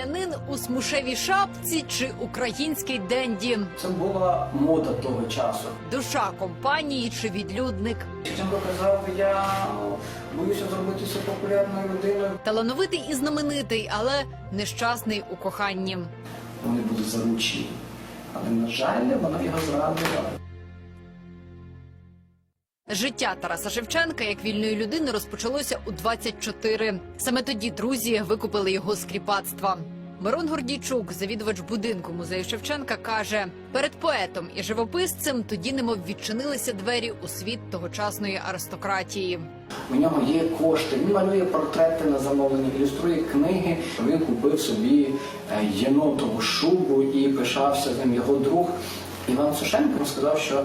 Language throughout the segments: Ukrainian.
Янин у смушевій шапці чи український денді, Це була мода того часу. душа компанії чи відлюдник, Шевченко казав, я боюся зробитися популярною людиною. талановитий і знаменитий, але нещасний у коханні. Вони були заручені. Але, на жаль, вона його зрадила. Життя Тараса Шевченка як вільної людини розпочалося у 24. Саме тоді друзі викупили його з кріпацтва. Мирон Гордійчук, завідувач будинку музею Шевченка, каже: перед поетом і живописцем тоді немов відчинилися двері у світ тогочасної аристократії. У нього є кошти, він малює портрети на замовлення, ілюструє книги. Він купив собі е, єнотову шубу і пишався ним його друг. Іван Сушенко розказав, що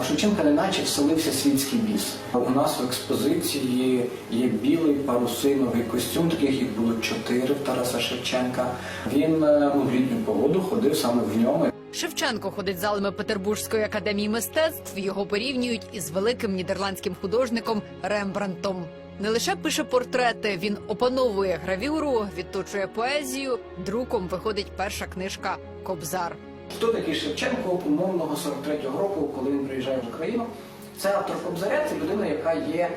в Шевченка неначе вселився світський біс. У нас в експозиції є білий парусиновий костюм, таких їх було чотири в Тараса Шевченка. Він е, у літню погоду ходив саме в ньому. Шевченко ходить залами Петербурзької академії мистецтв. Його порівнюють із великим нідерландським художником Рембрандтом. Не лише пише портрети, він опановує гравюру, відточує поезію. Друком виходить перша книжка Кобзар. Хто такий Шевченко умовного 43-го року, коли він приїжджає в Україну? Це автор Кобзаря, це людина, яка є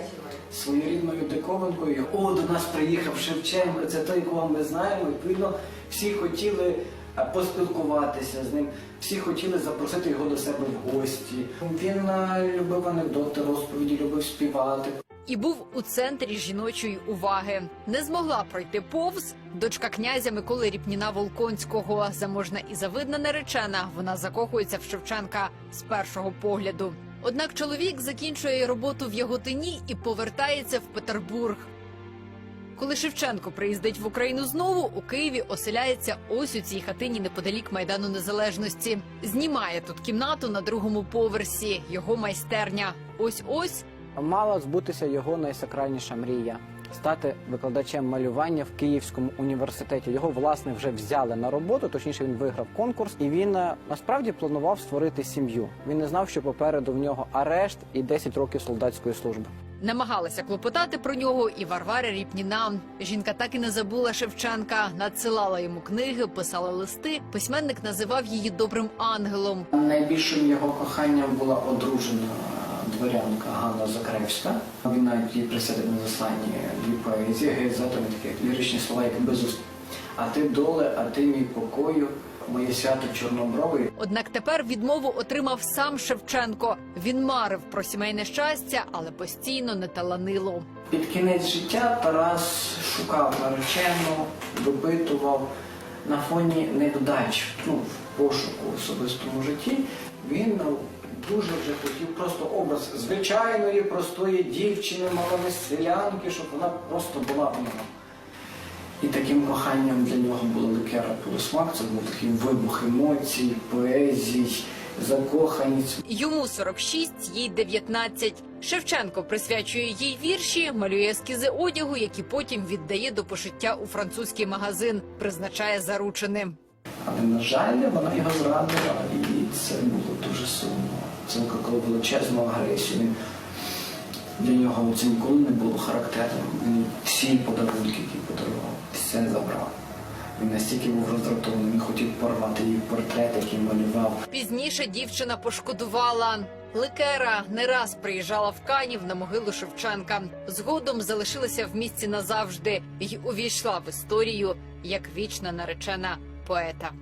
своєрідною диковинкою. О, до нас приїхав Шевченко, це той, кого ми знаємо. Відповідно, всі хотіли е, поспілкуватися з ним, всі хотіли запросити його до себе в гості. Він е, любив анекдоти, розповіді, любив співати. І був у центрі жіночої уваги. Не змогла пройти повз дочка князя Миколи Ріпніна Волконського. Заможна і завидна наречена. Вона закохується в Шевченка з першого погляду. Однак чоловік закінчує роботу в Яготині і повертається в Петербург. Коли Шевченко приїздить в Україну знову, у Києві оселяється ось у цій хатині неподалік майдану Незалежності. Знімає тут кімнату на другому поверсі. Його майстерня. Ось ось Мала збутися його найсакральніша мрія стати викладачем малювання в Київському університеті. Його власне вже взяли на роботу, точніше він виграв конкурс, і він е, насправді планував створити сім'ю. Він не знав, що попереду в нього арешт і 10 років солдатської служби. Намагалася клопотати про нього і Варвара Ріпніна. Жінка так і не забула Шевченка, надсилала йому книги, писала листи. Письменник називав її добрим ангелом. Найбільшим його коханням була одружена дворянка Ганна Закревська. Він навіть їй присядив на засланні дві поезії, геть затом такі ліричні слова, як безуст. А ти доле, а ти мій покою, моє свято чорнобровий. Однак тепер відмову отримав сам Шевченко. Він марив про сімейне щастя, але постійно не таланило. Під кінець життя Тарас шукав наречену, допитував на фоні невдач, ну, в пошуку в особистому житті. Він дуже вже хотів просто образ звичайної, простої дівчини, малої селянки, щоб вона просто була вона. І таким коханням для нього була ликера полусмак, це був такий вибух емоцій, поезій, закоханість. Йому 46, їй 19. Шевченко присвячує їй вірші, малює ескізи одягу, які потім віддає до пошиття у французький магазин, призначає зарученим. Але, на жаль, вона його зрадила, і це було дуже сумно. Це викликало величезну агресію. Для нього це ніколи не було характерним. Він всі подарунки, які подарував, все забрав. Він настільки був роздратований, він хотів порвати її портрет, який малював. Пізніше дівчина пошкодувала. Ликера не раз приїжджала в Канів на могилу Шевченка. Згодом залишилася в місті назавжди і увійшла в історію як вічна наречена Pues poeta